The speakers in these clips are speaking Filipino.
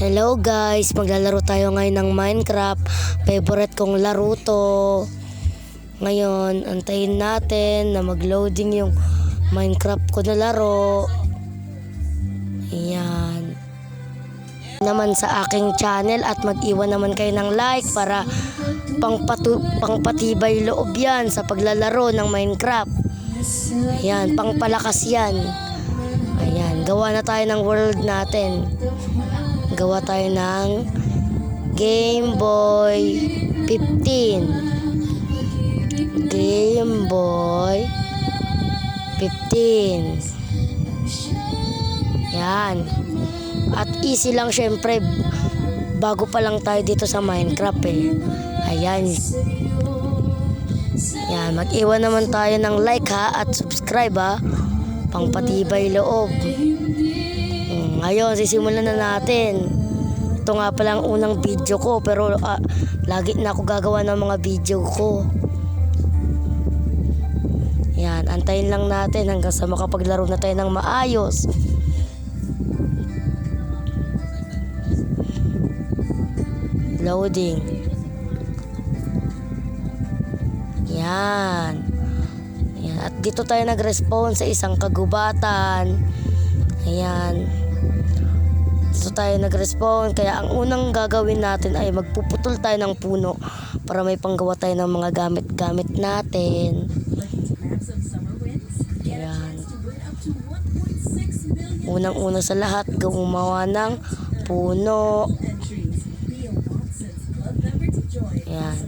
Hello guys, maglalaro tayo ngayon ng Minecraft. Favorite kong laro to. Ngayon, antayin natin na mag-loading yung Minecraft ko na laro. Ayan. Naman sa aking channel at mag-iwan naman kayo ng like para pangpatu pangpatibay loob yan sa paglalaro ng Minecraft. Ayan, pangpalakas yan. Ayan, gawa na tayo ng world natin gawa tayo ng Game Boy 15. Game Boy 15. Yan. At easy lang syempre. Bago pa lang tayo dito sa Minecraft eh. Ayan. Yan. Mag-iwan naman tayo ng like ha at subscribe ha. Pangpatibay loob. Ngayon, sisimulan na natin. Ito nga pala ang unang video ko pero ah, lagi na ako gagawa ng mga video ko. Yan, antayin lang natin hanggang sa makapaglaro na tayo ng maayos. Loading. Yan. Yan. At dito tayo nag-respawn sa isang kagubatan. Ayan. Dito tayo nag-respawn. Kaya ang unang gagawin natin ay magpuputol tayo ng puno para may panggawa tayo ng mga gamit-gamit natin. Ayan. Unang-una sa lahat, gumawa ng puno. Ayan.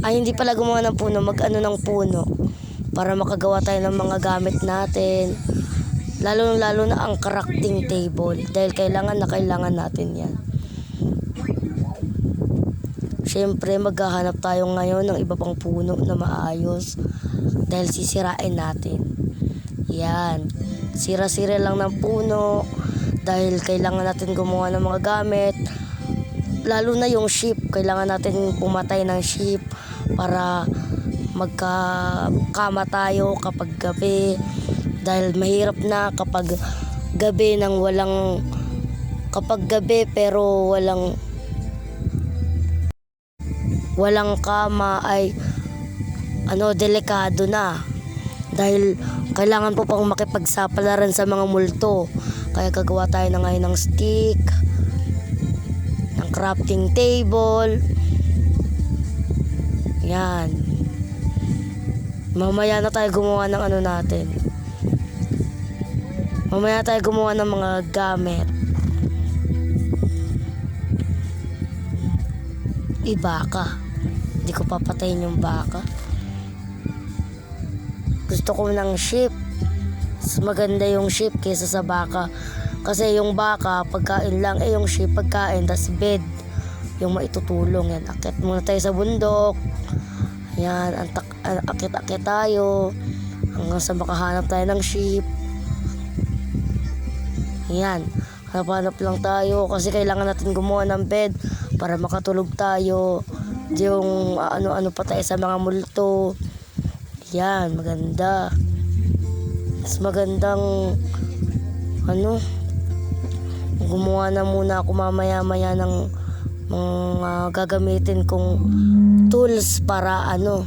Ay, hindi pala gumawa ng puno, mag-ano ng puno. Para makagawa tayo ng mga gamit natin. Lalo lalo na ang crafting table. Dahil kailangan na kailangan natin yan. Siyempre, maghahanap tayo ngayon ng iba pang puno na maayos. Dahil sisirain natin. Yan. Sira-sira lang ng puno. Dahil kailangan natin gumawa ng mga gamit. Lalo na yung sheep. Kailangan natin pumatay ng sheep para magkakama tayo kapag gabi. Dahil mahirap na kapag gabi nang walang kapag gabi pero walang walang kama ay ano delikado na. Dahil kailangan po pang makipagsapalaran sa mga multo. Kaya gagawa tayo na ngayon ng stick ng crafting table. Yan. Mamaya na tayo gumawa ng ano natin mamaya tayo gumawa ng mga gamit. Ibaka hindi ko papatayin yung baka. Gusto ko ng sheep mas maganda yung sheep kaysa sa baka. Kasi yung baka pagkain lang. Eh yung sheep pagkain. Tas bed yung maitutulong. Yan akit muna tayo sa bundok. Yan antak, an- akit-akit tayo. Hanggang sa makahanap tayo ng sheep yan hanap-hanap lang tayo kasi kailangan natin gumawa ng bed para makatulog tayo. Yung ano-ano pa tayo sa mga multo. Yan maganda. Mas magandang ano gumawa na muna ako mamaya-maya ng mga gagamitin kong tools para ano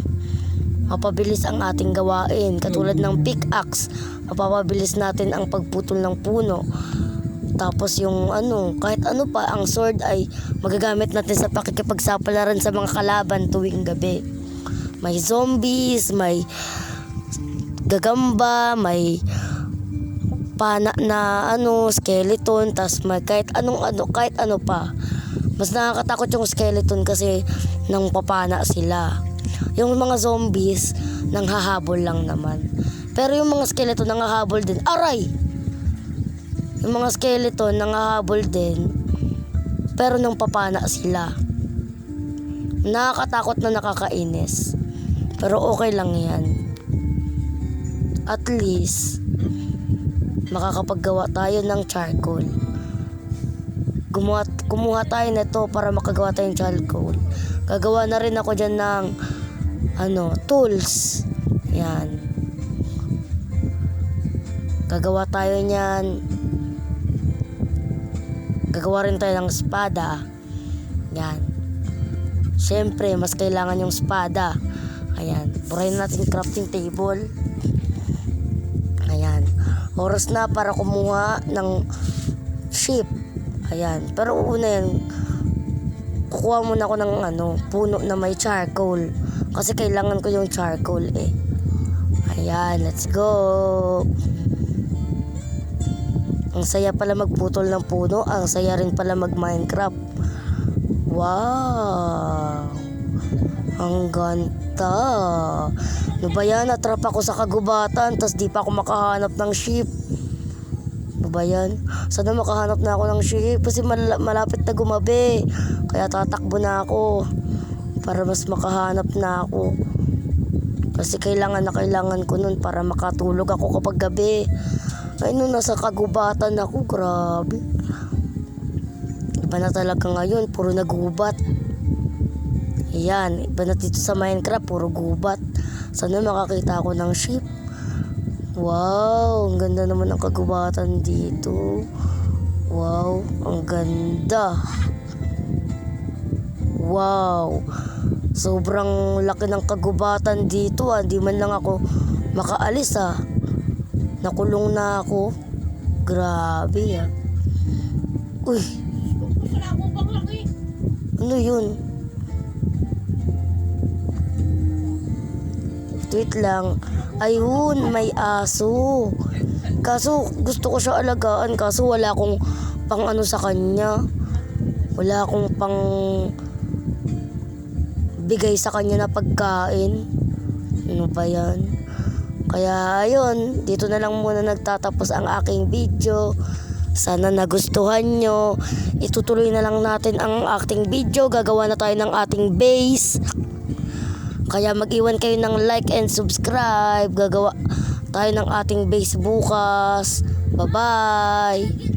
mapabilis ang ating gawain. Katulad ng pickaxe mapapabilis natin ang pagputol ng puno. Tapos yung ano kahit ano pa ang sword ay magagamit natin sa pakikipagsapalaran sa mga kalaban tuwing gabi. May zombies may gagamba may pana na ano skeleton tas may kahit anong ano kahit ano pa. Mas nakakatakot yung skeleton kasi nang papana sila yung mga zombies nang hahabol lang naman. Pero yung mga skeleton nang hahabol din. Aray! Yung mga skeleton nang hahabol din. Pero nang papana sila nakakatakot na nakakainis. Pero okay lang yan. At least makakapaggawa tayo ng charcoal. Gumawa, kumuha tayo nito para makagawa tayong charcoal. Gagawa na rin ako dyan ng ano, tools. Yan. Gagawa tayo niyan. Gagawa rin tayo ng espada. Yan. Siyempre, mas kailangan yung espada. Ayan. Burahin natin crafting table. Ayan. Oras na para kumuha ng ship. Ayan. Pero una yan, kukuha muna ako ng ano, puno na may charcoal. Kasi kailangan ko yung charcoal eh. Ayan, let's go. Ang saya pala magputol ng puno. Ang saya rin pala mag-Minecraft. Wow! Ang ganda. Ano ba yan? Natrap ako sa kagubatan tapos di pa ako makahanap ng ship. Ano ba yan? Sana makahanap na ako ng ship kasi mal- malapit na gumabi. Kaya tatakbo na ako para mas makahanap na ako. Kasi kailangan na kailangan ko nun para makatulog ako kapag gabi. Ay, nung nasa kagubatan ako, grabe. Iba na talaga ngayon, puro nagubat. Ayan, iba na dito sa Minecraft, puro gubat. Sana makakita ako ng sheep. Wow, ang ganda naman ng kagubatan dito. Wow, ang ganda. Wow. Sobrang laki ng kagubatan dito ah. Di man lang ako makaalis ah. Nakulong na ako. Grabe ah. Uy, ano yun? Wait lang. Ayun, may aso. Kaso gusto ko siya alagaan kaso wala akong pang ano sa kanya. Wala akong pang bigay sa kanya na pagkain. Ano ba yan? Kaya ayun, dito na lang muna nagtatapos ang aking video. Sana nagustuhan nyo. Itutuloy na lang natin ang acting video. Gagawa na tayo ng ating base. Kaya mag-iwan kayo ng like and subscribe. Gagawa tayo ng ating base bukas. Bye-bye!